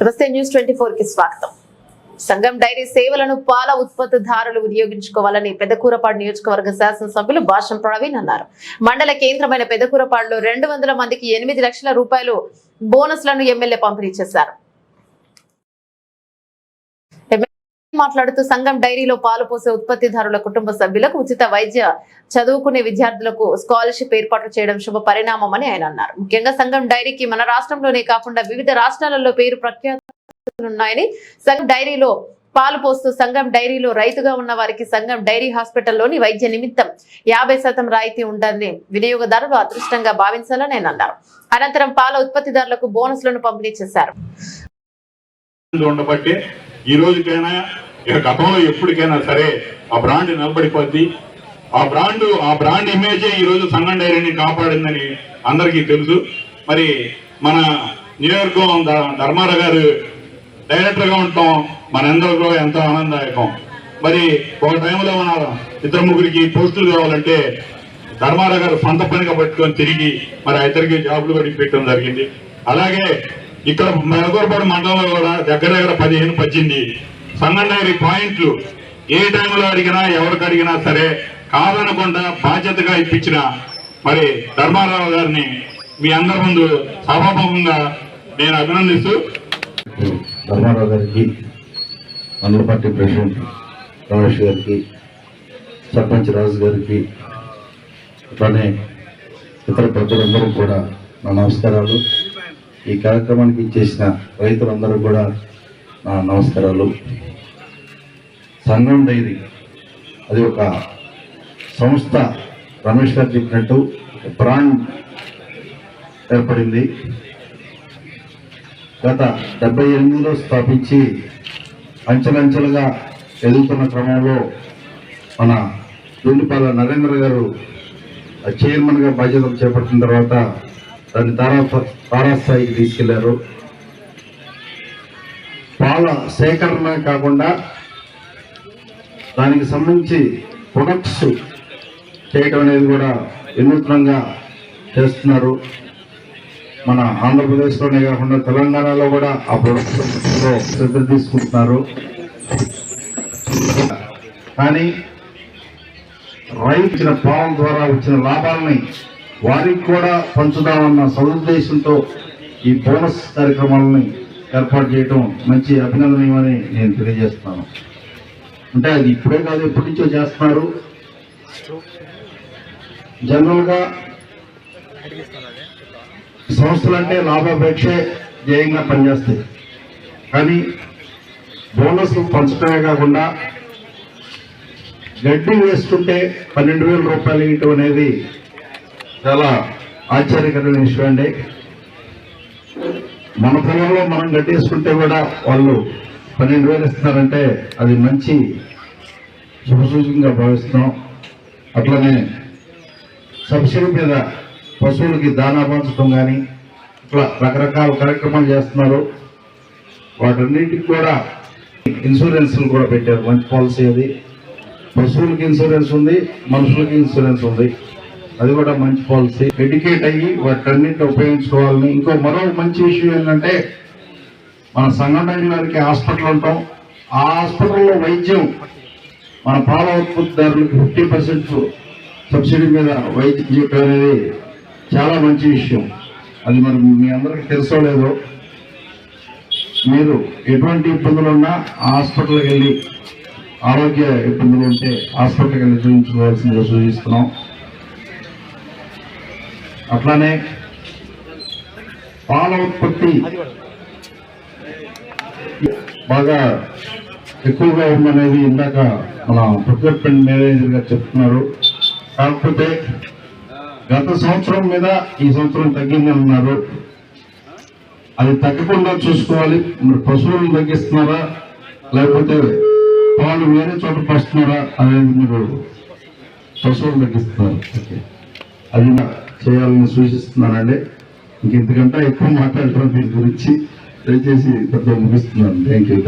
నమస్తే news twenty ఫోర్కి స్వాగతం. సంఘం డైరీ సేవలను పాల ఉత్పత్తిదారులు వినియోగించుకోవాలని పెద్దకూరపాడు నియోజకవర్గ శాసనసభ్యులు భాషం ప్రవీణ్ అన్నారు. మండల కేంద్రమైన పెద్దకూరపాడులో రెండు వందల మందికి ఎనిమిది లక్షల రూపాయలు బోనస్లను ఎమ్మెల్యే పంపిణీ చేశారు. మాట్లాడుతూ సంఘం డైరీలో పాలు పోసే ఉత్పత్తిదారుల కుటుంబ సభ్యులకు ఉచిత వైద్య చదువుకునే విద్యార్థులకు స్కాలర్షిప్ ఏర్పాటు చేయడం శుభ పరిణామమని ఆయన అన్నారు. ముఖ్యంగా సంఘం డైరీకి మన రాష్ట్రంలోనే కాకుండా వివిధ రాష్ట్రాలలో పేరు ప్రఖ్యాతున్నాయని సంఘం డైరీలో పాలు పోస్తూ సంఘం డైరీలో రైతుగా ఉన్న వారికి సంఘం డైరీ హాస్పిటల్లోని వైద్య నిమిత్తం యాభై శాతం రాయితీ ఉండాలని వినియోగదారులు అదృష్టంగా భావించాలని ఆయన అన్నారు. అనంతరం పాల ఉత్పత్తిదారులకు బోనస్లను పంపిణీ చేశారు. ఈ రోజుకైనా ఇక గతంలో ఎప్పటికైనా సరే ఆ బ్రాండ్ నిలబడిపోద్ది. ఆ బ్రాండ్ ఆ బ్రాండ్ ఇమేజే ఈ రోజు సంగం డైరీని కాపాడిందని అందరికీ తెలుసు. మరి మన నియోజకవర్గం ధ- గారు డైరెక్టర్గా ఉంటాం మనందరికీ ఎంతో ఆనందదాయకం. మరి ఒక టైంలో మన ఇద్దరు ముగ్గురికి పోస్టులు కావాలంటే ధర్మారా గారు సొంత పనిగా పట్టుకొని తిరిగి మరి ఆ ఇద్దరికి జాబులు కూడా పెట్టడం జరిగింది. అలాగే ఇక్కడ మెదగూరపాడు మండలంలో కూడా దగ్గర దగ్గర పదిహేను పద్దెనిమిది సంగండేరి పాయింట్లు ఏ టైంలో అడిగినా ఎవరికి అడిగినా సరే కాదనకుండా బాధ్యతగా ఇప్పించిన మరి ధర్మారావు గారిని మీ అందరి ముందు సభాముఖంగా నేను అభినందిస్తూ ధర్మారావు గారికి అందరి పార్టీ ప్రెసిడెంట్ రమేష్ గారికి సర్పంచ్ రాజు గారికి అట్లానే ఇతర ప్రజలందరూ కూడా నా నమస్కారాలు. ఈ కార్యక్రమానికి ఇచ్చేసిన రైతులందరూ కూడా నా నమస్కారాలు. సంఘం డైరీ అది ఒక సంస్థ రమేష్ గారు చెప్పినట్టు బ్రాండ్ ఏర్పడింది. గత డెబ్బై ఎనిమిదిలో స్థాపించి అంచెలంచెలుగా ఎదుగుతున్న క్రమంలో మన దూలిపాల నరేంద్ర గారు చైర్మన్గా బాధ్యతలు చేపట్టిన తర్వాత దాన్ని తారా తారాస్థాయికి తీసుకెళ్ళారు. పాల సేకరణ కాకుండా దానికి సంబంధించి ప్రొడక్ట్స్ చేయడం అనేది కూడా వినూత్నంగా చేస్తున్నారు. మన ఆంధ్రప్రదేశ్లోనే కాకుండా తెలంగాణలో కూడా ఆ ప్రొడక్ట్స్లో శ్రద్ధ తీసుకుంటున్నారు. కానీ రైతు పాలన ద్వారా వచ్చిన లాభాలని వారికి కూడా పంచుదామన్న సదుద్దేశంతో ఈ బోనస్ కార్యక్రమాలని ఏర్పాటు చేయడం మంచి అభినందనీయమని నేను తెలియజేస్తున్నాను. అంటే అది ఇప్పుడే కాదు ఎప్పటి నుంచో చేస్తున్నారు. జనరల్గా సంస్థలంటే లాభాపేక్షే ధ్యేయంగా పనిచేస్తాయి. కానీ బోనస్లు పంచడమే కాకుండా గడ్డి వేసుకుంటే పన్నెండు వేల రూపాయలు ఇవ్వటం అనేది చాలా ఆశ్చర్యకరమైన విషయం అండి. మన పొలంలో మనం గడ్డి వేసుకుంటే కూడా వాళ్ళు పన్నెండు వేలు ఇస్తున్నారంటే అది మంచి శుభసూచకంగా భావిస్తున్నాం. అట్లనే సబ్సిడీ మీద పశువులకి దానా పంచడం కానీ ఇట్లా రకరకాల కార్యక్రమాలు చేస్తున్నారు. వాటన్నిటికి కూడా ఇన్సూరెన్స్లు కూడా పెట్టారు. మంచి పాలసీ అది. పశువులకి ఇన్సూరెన్స్ ఉంది మనుషులకి ఇన్సూరెన్స్ ఉంది. అది కూడా మంచి పాలసీ. ఎడ్యుకేట్ అయ్యి వాటన్నిటిని ఉపయోగించుకోవాలని. ఇంకో మరో మంచి విషయం ఏంటంటే మన సంఘటన గారికి హాస్పిటల్ ఉంటాం. ఆ హాస్పిటల్లో వైద్యం మన పాల ఉత్పత్తిదారులకు ఫిఫ్టీ పర్సెంట్ సబ్సిడీ మీద వైద్యం చేయడం అనేది చాలా మంచి విషయం. అది మరి మీ అందరికి తెలుసో లేదో మీరు ఎటువంటి ఇబ్బందులు ఉన్నా ఆ హాస్పిటల్కి వెళ్ళి ఆరోగ్య ఇబ్బందులు ఉంటే హాస్పిటల్కి వెళ్ళి చూపించుకోవాల్సిందిగా సూచిస్తున్నాం. అట్లానే పాల ఉత్పత్తి బాగా ఎక్కువగా ఉందనేది ఇందాక మన ప్రొక్యూర్మెంట్ మేనేజర్ గారు చెప్తున్నారు. కాకపోతే గత సంవత్సరం మీద ఈ సంవత్సరం తగ్గింది అన్నారు. అది తగ్గకుండా చూసుకోవాలి. మరి పశువులను తగ్గిస్తున్నారా? లేకపోతే పాలు వేరే చోట పరుస్తున్నారా అనేది మీరు పశువులు తగ్గిస్తున్నారు. అది చేయాలని సూచిస్తున్నానండి. ఇంక ఎక్కువ మాట్లాడటం దీని గురించి. దయచేసి పెద్ద ముగిస్తున్నాను. Thank you